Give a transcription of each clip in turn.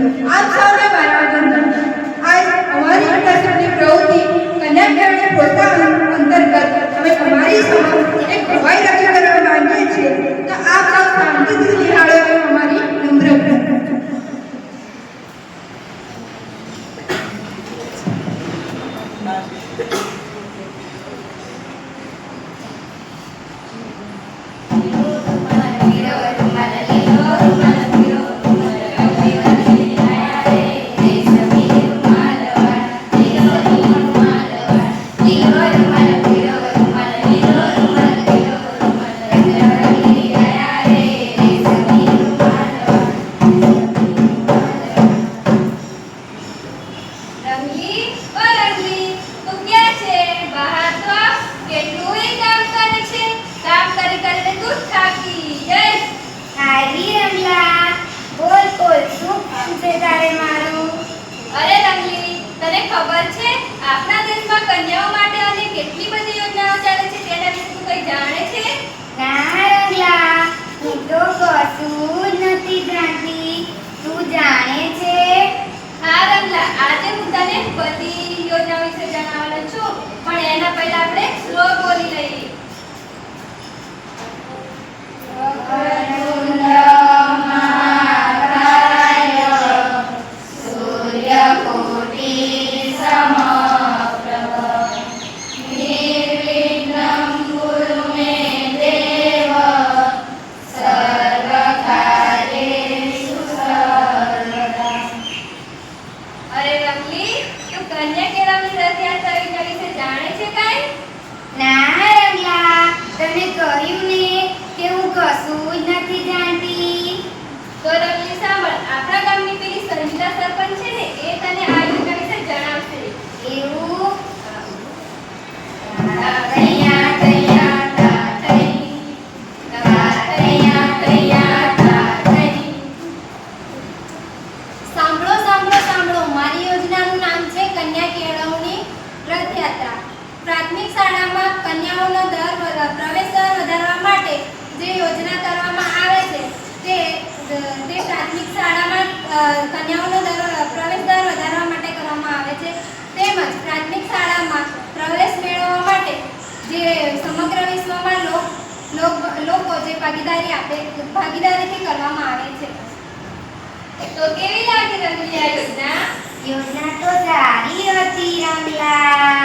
આપ આવી રમલા. બોલ બોલ શું કામ છે તારે મારું? અરે રમલી તને ખબર છે આપણા દેશમાં કન્યાઓ માટે અને કેટલી બધી યોજનાઓ ચાલે છે તેના વિશે તું કંઈ જાણે છે? ના રમલા હું તો કશું જ નથી જાણતી. તું જાણે છે? હા રમલા આજે હું તને બધી યોજના વિશે જણાવવાનો છું પણ એના પહેલા આપણે સ્લો બોલી લઈએ. જાણે છે કાંઈ ના રમલા તને કહ્યું ને કે હું કશું જ નથી જાણતી. તો રંગલી સાંભળ આપણા ગામની પેલી સંજીતા સરપંચ છે ને એ તને આ યોજના વિશે જણાવશે. એવું? રથયાત્રા પ્રાથમિક શાળામાં કન્યાઓનો દર પ્રવેશ દર વધારવા માટે જે યોજના કરવામાં આવે છે, તે તે પ્રાથમિક શાળામાં કન્યાઓનો દર, પ્રવેશ દર વધારવા માટે કરવામાં આવે છે. તેમજ પ્રાથમિક શાળામાં પ્રવેશ મેળવવા માટે જે સમગ્ર વિશ્વમાં લોક, લોક- જે ભાગીદારી આપે, ભાગીદારીથી કરવામાં આવે છે. તો કેવી લાગી રંગલી યોજના? યોજના તો સારી હતી રમલા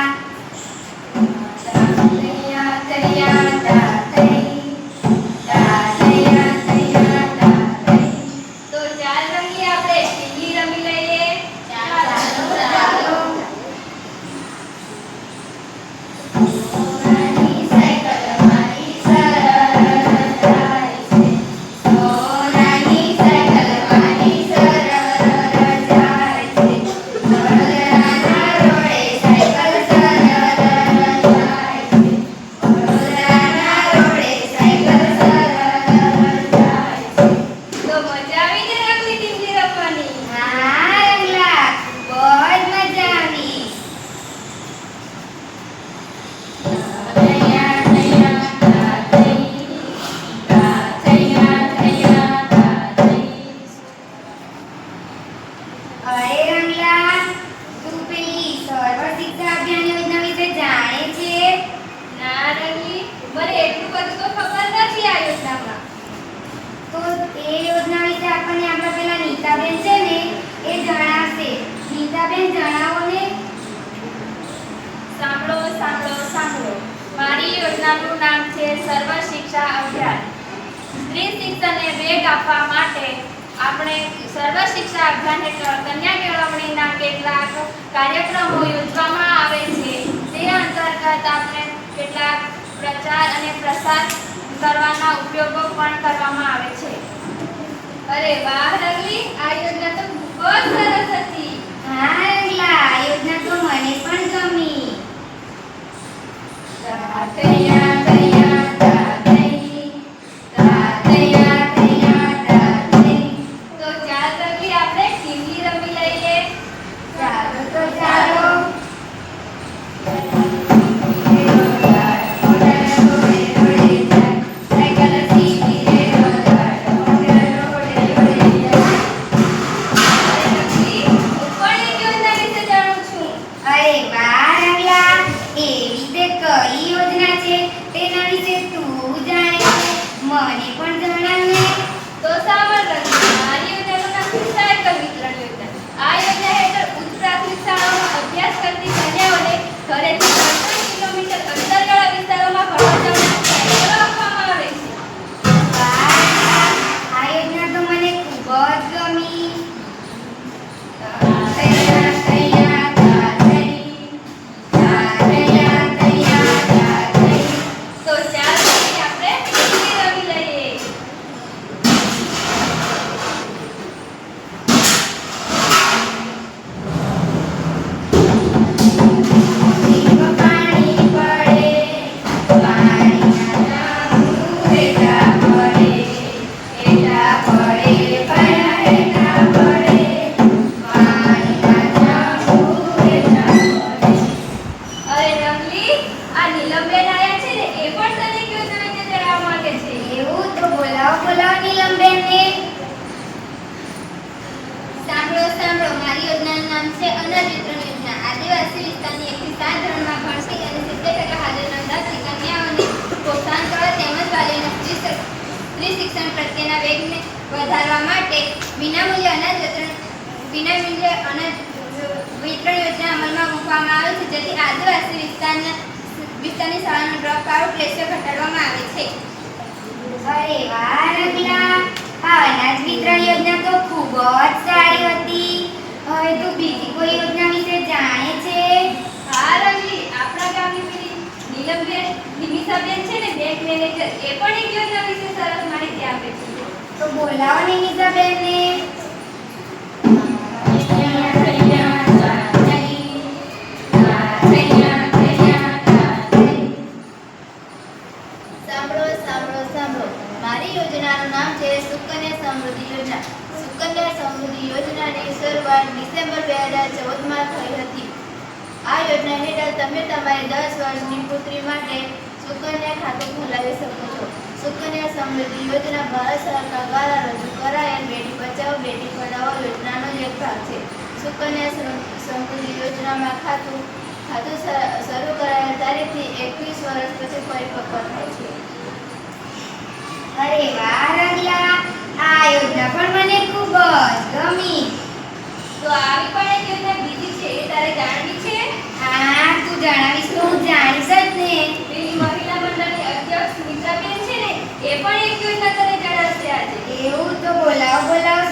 યોજનાનું નામ છે સર્વ શિક્ષા અભિયાન. સ્ત્રી શિક્ષણને વેગ આપવા માટે આપણે સર્વ શિક્ષા અભિયાન હેઠળ કન્યા કેળવણીના કેટલાક કાર્યક્રમો યોજવામાં આવે છે. તે અંતર્ગત આપણે કેટલાક પ્રચાર અને પ્રસાર કરવાના ઉપયોગો પણ કરવામાં આવે છે. અરે વાહ રંગલી આ યોજના તો ખૂબ સરસ સ્ત્રી શિક્ષણ પ્રત્યેના વેગને વધારવા માટે વિનામૂલ્ય અનાજ વિતરણ વિનામૂલ્ય અનાજ વિતરણ યોજના અમલમાં મૂકવામાં આવે છે. જેથી આદિવાસી વિસ્તારના વિસ્તારની શાળાનો ડ્રોપ આઉટ રેશિયો ઘટાડવામાં આવે છે. અરે વાહ રગલા આ અનાજ વિતરણ યોજના તો ખૂબ જ સારી હતી. હવે તું બીજી કોઈ યોજના વિશે જાણે છે? હા, રમલી, આપણા ગામની પેલી નીલમબેન નિમિષાબેન છે ને બેંક મેનેજર એ પણ એક યોજના વિશે સરસ માહિતી આપે છે. તો બોલાવો ને નિમિષાબેનને સાંભળો સાંભળો સાંભળો. મારી યોજનાનું નામ છે સુકન્યા સમૃદ્ધિ યોજના. સુકન્યા સમૃદ્ધિ યોજનાની શરૂઆત ડિસેમ્બર બે હજાર ચૌદમાં થઈ હતી. આ યોજના હેઠળ તમે તમારી દસ વર્ષની પુત્રી માટે સુકન્યા ખાતું ખોલાવી શકો છો. સુકન્યા સમૃદ્ધિ યોજના ભારત સરકાર દ્વારા રજૂ કરાયેલ બેટી બચાવો, બેટી પઢાઓ યોજનાનો એક ભાગ છે. સુકન્યા સમૃદ્ધિ યોજનામાં ખાતું ખાતું શરૂ કરાયેલ તારીખથી એકવીસ વર્ષ પછી પરિપક્વ થાય છે. અરે વાહ, રગલા! આ યોજના પણ મને ખૂબ જ ગમી. તો આવી પણ એક યોજના બીજી છે તારે જાણવી છે? હા, તું જણાવીશ તો હું જાણીશ જ ને. અધ્યક્ષ મિત્રાબેન છે ને, એ પણ એક યોજના તને જણાવશે આજે. એવું તો બોલાવો બોલાવો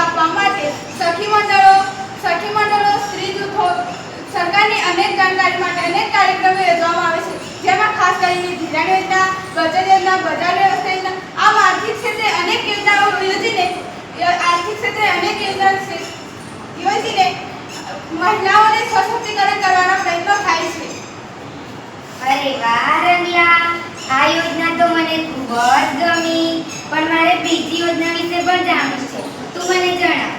આપવા માટે સખી મંડળો સખી મંડળો સ્ત્રી જૂથો સરકારની અનેક જાણકારી માટે અનેક કાર્યક્રમો યોજવામાં આવે છે. જેમાં ખાસ કરીને ધિરાણ યોજના બચત યોજના બજાર વ્યવસ્થા યોજના આમ આર્થિક ક્ષેત્રે અનેક યોજનાઓ યોજીને આર્થિક ક્ષેત્રે અનેક યોજના છે- યોજીને મહિલાઓને સશક્તિકરણ કરવાના પ્રયત્નો થાય છે. અરે વાહ રંગલા! આ યોજના તો મને ખૂબ જ ગમી પણ મારે બીજી યોજના વિશે પણ જાણવું છે. તું મને જણાવ.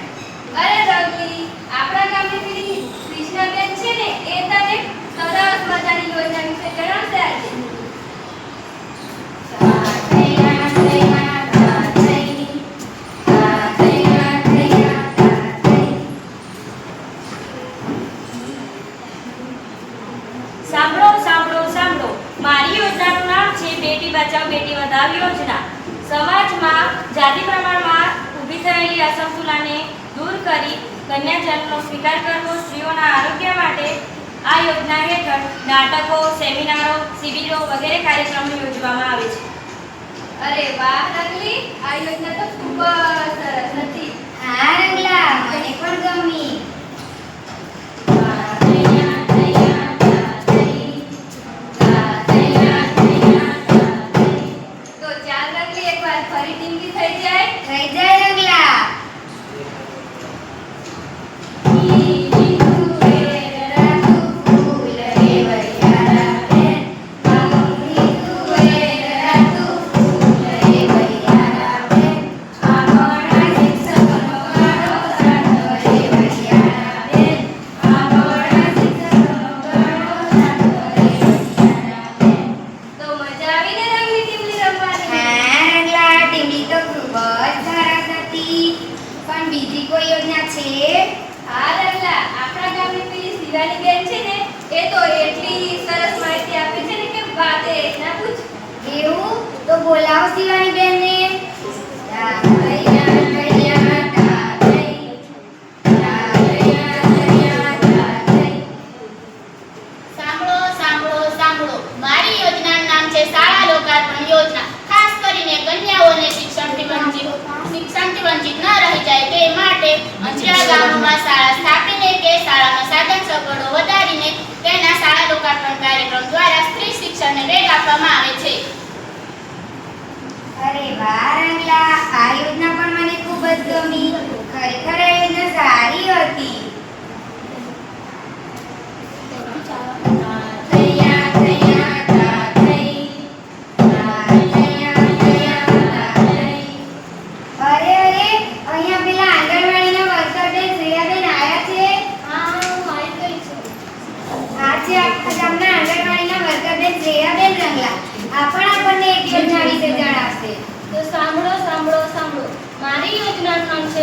અરે રવલી આપણા ગામની પેલી કૃષ્ણાબેન છે ને એ તને સરસ મજાની યોજના વિશે જણાવશે આજે અરે વાહ રવલી આ યોજના તો બોલાવો શિવાની બેન.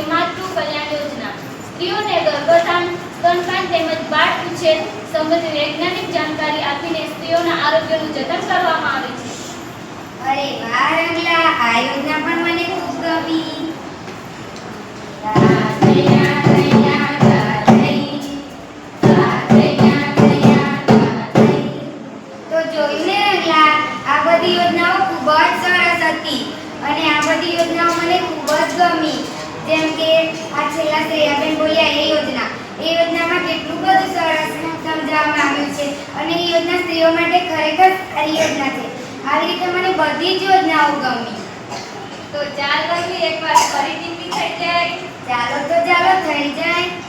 માતૃ કલ્યાણ યોજના. સ્ત્રીઓને ગર્ભધાન સ્તનપાન તેમજ બાળ ઉછેર સંબંધિત વૈજ્ઞાનિક જાણકારી આપીને સ્ત્રીઓના આરોગ્યનું જતન કરવામાં આવે છે. અરે વાહ આ યોજના પણ મને બધી જ યોજનાઓ ગમી. તો ચાલ રવિ એકવાર ફરીથી થઈ જાય ચાલો તો ચાલો, થઈ જાય.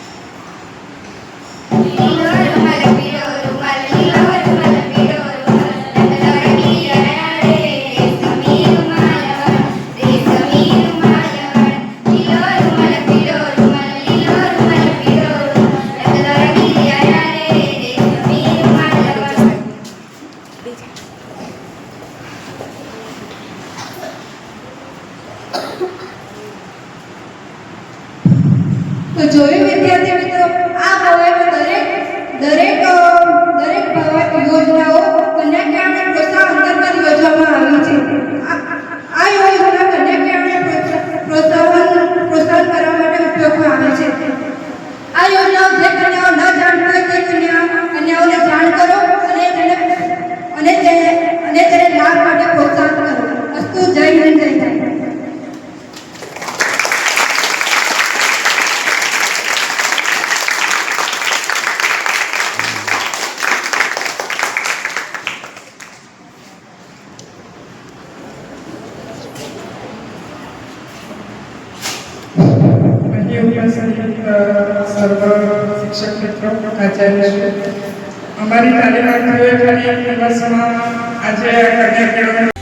સર્વ શિક્ષક મિત્રો આચાર્ય અમારી તાલીમાર્થીઓએ ખાલી દિવસમાં આજે કન્યા કેળવણી